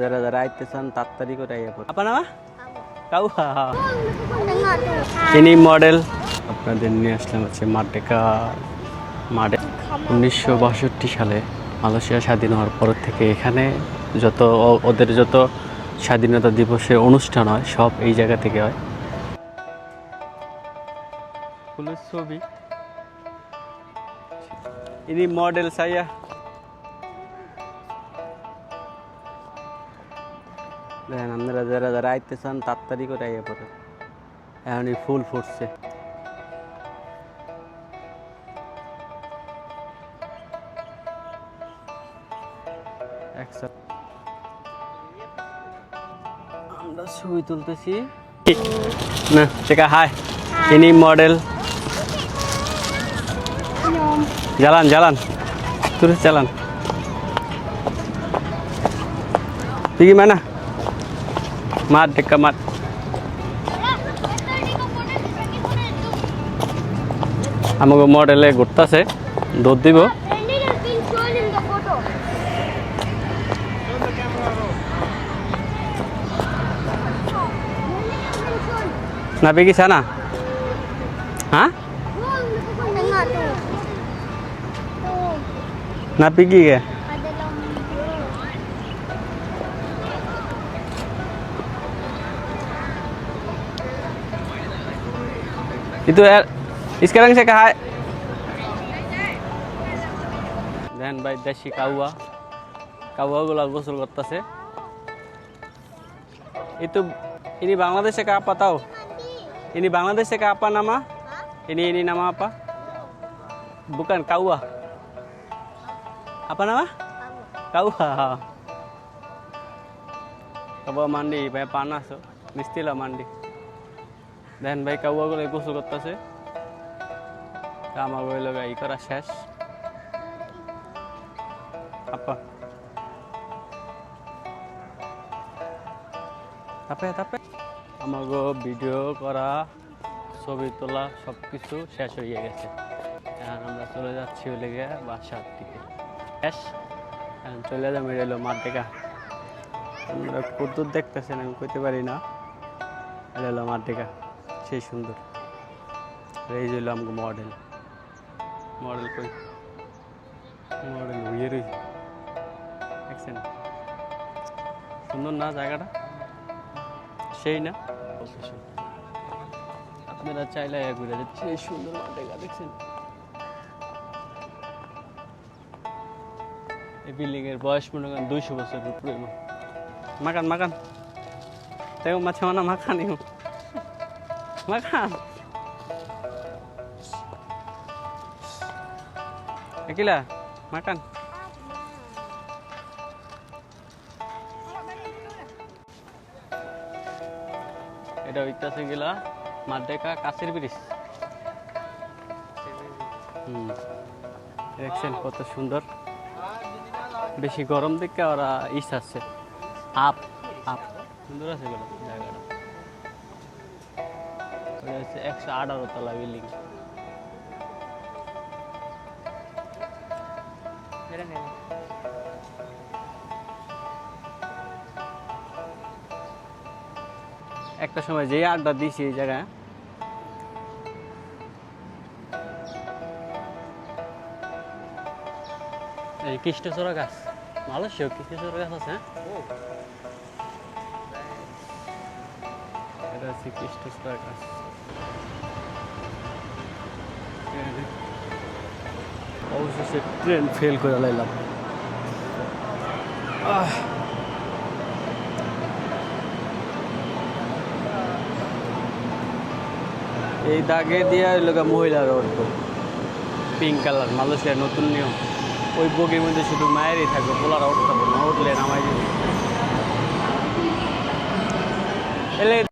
যারা যারা আইতেছেন তাড়াতাড়ি করে আইয়া পড়ে। আপা নামা? কাউহা ইনি মডেল আপনাদের নিয়ে আসলাম হচ্ছে মাডেকা মাডে উনিশশো বাষট্টি সালে মালয়েশিয়া স্বাধীন হওয়ার পর থেকে এখানে যত ওদের যত স্বাধীনতা দিবসের অনুষ্ঠান হয় সব এই জায়গা থেকে হয়। ফুলের ছবি। ইনি মডেল সাইয়া দেখেন আপনারা যারা যারা আইতেছেন তাড়াতাড়ি করে আইয়া পড়ে এখন এই ফুল ফুটছে। আমরা ছবি তুলতেছি। না চেকা হাই। ইনি মডেল। জ্বালান জ্বালান। তুলে চালান পিগি মানা? মার টেক্কা মার আমাকে মডেলে ঘুরতেছে দৌড় দিব না পিগি না হ্যাঁ না পিগি গে itu er sekarang saya kahai দেখেন ভাই দেশি কাউয়া কাউয়াগুলো গোসল করতেছে itu ini Bangladesh ka apa tahu ini Bangladesh ka apa nama ini ini nama apa bukan kaua apa nama kaua কাউয়া মান্ডি ভাই পানাস মিষ্টিলা মান্ডি দেখেন ভাই, কাউয়াগুলো গোসল করতেছে। আমার ওই লোক করা শেষ। আপা। তাপে তাপে। আমাকে ভিডিও করা, ছবি তোলা সব কিছু শেষ হয়ে গেছে। এখন আমরা চলে যাচ্ছি হলে গিয়ে বাসার দিকে। শেষ। এখন চলে যাব এটা হলো মাঠ দেখা। আমরা কদ্দুর দেখতেছেন আমি কইতে পারি না। এটা হলো মাঠ দেখা। সেই সুন্দর। এই যে আমাকে মডেল মডেল কই? মডেল হইয়ে রই দেখছেন? সুন্দর না জায়গাটা? সেই না। আপনারা চাইলে ঘুরে যাচ্ছে এই সুন্দর জায়গা, দেখছেন? এই বিল্ডিং এর বয়স মনে করেন দুইশো বছর উপরে মাকান মাকান তাই মাছে মানা মাখানি মাখান Akila, makan. এটা হইতাছে গেলা মাদ্রেকা কাছের ব্রিজ। হুম। দেখছেন কত সুন্দর। বেশি গরম দেখে ওরা ইস আছে। আপ আপ। সুন্দর আছে গেল হচ্ছে একশো আঠারো তলা বিল্ডিং একটা সময় যে আড্ডা দিছি এই জায়গায় এই কৃষ্ণচূড়া গাছ। মালয়েশিয়া কৃষ্ণচূড়া গাছ আছে হ্যাঁ? এটা হচ্ছে কৃষ্ণচূড়া গাছ। অবশেষে ট্রেন ফেল করে লাইলাম। এই দাগে দিয়ে লোক মহিলারা উঠবো পিঙ্ক কালার মালয়েশিয়ার নতুন নিয়ম। ওই বগির মধ্যে শুধু মায়েরই থাকবে, পোলারা পারবে না উঠলে নামাই এলে